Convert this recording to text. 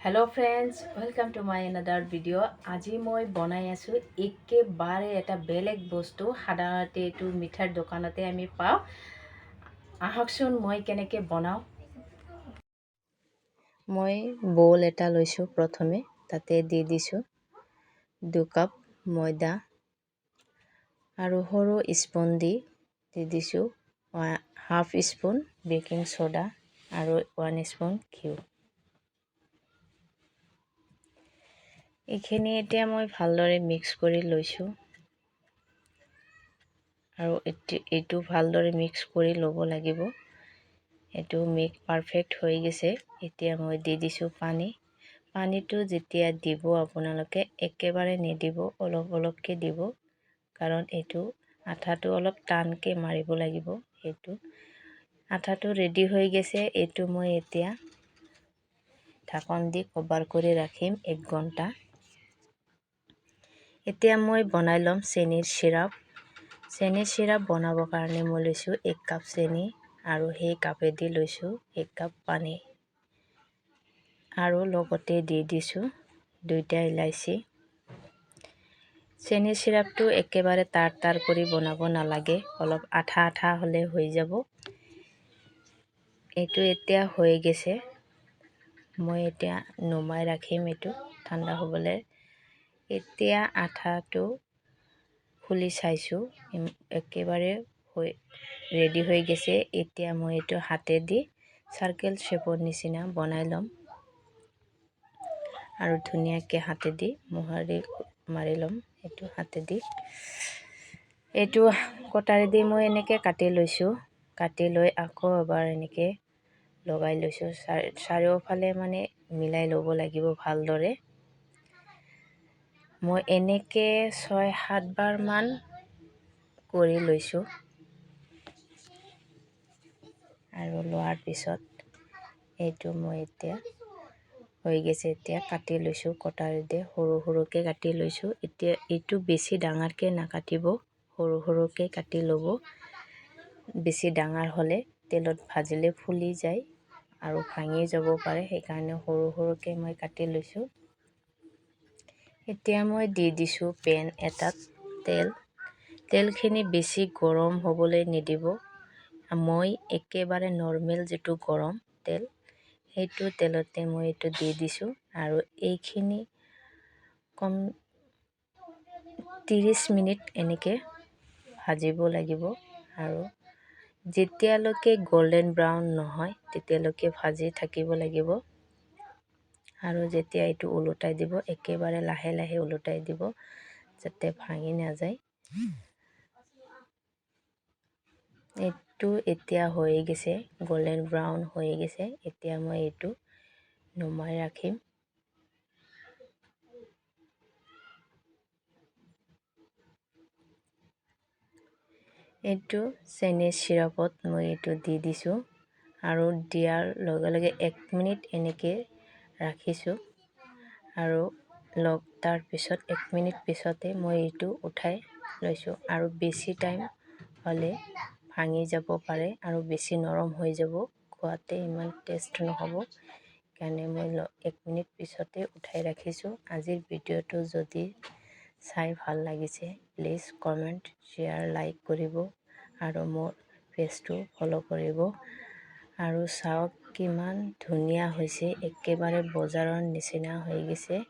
Hello' friends welcome to my another video' আজি মই বনাই আছোঁ একেবাৰে এটা বেলেগ বস্তু, সাধাৰণতে এইটো মিঠাৰ দোকানতে আমি পাওঁ। আহকচোন মই কেনেকৈ বনাওঁ। মই বল এটা লৈছোঁ প্ৰথমে, তাতে দি দিছোঁ দুকাপ ময়দা আৰু সৰু স্পুন দি দি দিছোঁ হাফ স্পুন বেকিং চ'ডা আৰু ওৱান স্পুন ঘিউ এইখিনি এতিয়া মই ভালদৰে মিক্স কৰি লৈছোঁ আৰু এইটো ভালদৰে মিক্স কৰি ল'ব লাগিব। এইটো মিক্স পাৰফেক্ট হৈ গৈছে। এতিয়া মই দি দিছোঁ পানী। পানীটো যেতিয়া দিব আপোনালোকে একেবাৰে নিদিব, অলপ অলপকৈ দিব। কাৰণ এইটো আঠাটো অলপ টানকৈ মাৰিব লাগিব সেইটো আঠাটো ৰেডি হৈ গৈছে। এইটো মই এতিয়া ঢাকন দি কভাৰ কৰি ৰাখিম এক ঘণ্টা। এতিয়া মই বনাই ল'ম চেনিৰ চিৰাপ। চেনিৰ চিৰাপ বনাবৰ কাৰণে মই লৈছোঁ এক কাপ চেনি আৰু সেই কাপেদি লৈছোঁ এক কাপ পানী। আৰু লগতে দি দিছোঁ দুইটা ইলাচি চেনিৰ চিৰাপটো একেবাৰে তাৰ তাৰ কৰি বনাব নালাগে, অলপ আঠা আঠা হ'লে হৈ যাব। এইটো এতিয়া হৈ গৈছে। মই এতিয়া নমাই ৰাখিম এইটো, ঠাণ্ডা হ'বলৈ। এতিয়া আঠাটো খুলি চাইছোঁ। একেবাৰে হৈ ৰেডি হৈ গৈছে। এতিয়া মই এইটো হাতেদি চাৰ্কেল শ্বেপৰ নিচিনা বনাই ল'ম। আৰু ধুনীয়াকৈ হাতেদি মোহাৰি মাৰি ল'ম এইটো হাতেদি এইটো কটাৰীদি মই এনেকৈ কাটি লৈছোঁ। কাটি লৈ আকৌ এবাৰ এনেকৈ লগাই লৈছোঁ। চাৰিওফালে মানে মিলাই ল'ব লাগিব ভালদৰে। মই এনেকৈ ছয় সাতবাৰমান কৰি লৈছোঁ। আৰু লোৱাৰ পিছত এইটো মই এতিয়া হৈ গৈছে এতিয়া কাটি লৈছোঁ কটাৰীতে সৰু সৰুকৈ কাটি লৈছোঁ। এতিয়া এইটো বেছি ডাঙৰকৈ নাকাটিব সৰু সৰুকৈ কাটি ল'ব। বেছি ডাঙৰ হ'লে তেলত ভাজিলে ফুলি যায় আৰু ভাঙি যাব পাৰে সেইকাৰণে সৰু সৰুকৈ মই কাটি লৈছোঁ। এতিয়া মই দি দিছোঁ পেন এটাত তেল। তেলখিনি বেছি গৰম হ'বলৈ নিদিব। মই একেবাৰে নৰ্মেল যিটো গৰম তেল, সেইটো তেলতে মই এইটো দি দিছোঁ আৰু এইখিনি কম ত্ৰিছ মিনিট এনেকৈ ভাজিব লাগিব আৰু যেতিয়ালৈকে গল্ডেন ব্ৰাউন নহয়, তেতিয়ালৈকে ভাজি থাকিব লাগিব। আৰু যেতিয়া এইটো ওলোটাই দিব, একেবাৰে লাহে লাহে ওলোটাই দিব, যাতে ভাঙি নাযায়। এইটো এতিয়া হৈ গৈছে গল্ডেন ব্ৰাউন হৈ গৈছে। এতিয়া মই এইটো নমাই ৰাখিম। এইটো চেনি চিৰাপত মই এইটো দি দিছোঁ। আৰু দিয়াৰ লগে লগে এক মিনিট এনেকৈ ৰাখিছোঁ। আৰু লগ তাৰপিছত এক মিনিট পিছতে মই এইটো উঠাই লৈছোঁ। আৰু বেছি টাইম হ'লে ভাঙি যাব পাৰে আৰু বেছি নৰম হৈ যাব। খোৱাতে ইমান টেষ্ট নহ'ব। সেইকাৰণে মই এক মিনিট পিছতে উঠাই ৰাখিছোঁ। আজিৰ ভিডিঅ'টো যদি চাই ভাল লাগিছে প্লিজ কমেণ্ট শ্বেয়াৰ লাইক কৰিব আৰু মোৰ পেজটো ফ'ল' কৰিব। আৰু চাওক কিমান ধুনীয়া হৈছে একেবাৰে বজাৰৰ নিচিনা হৈ গৈছে।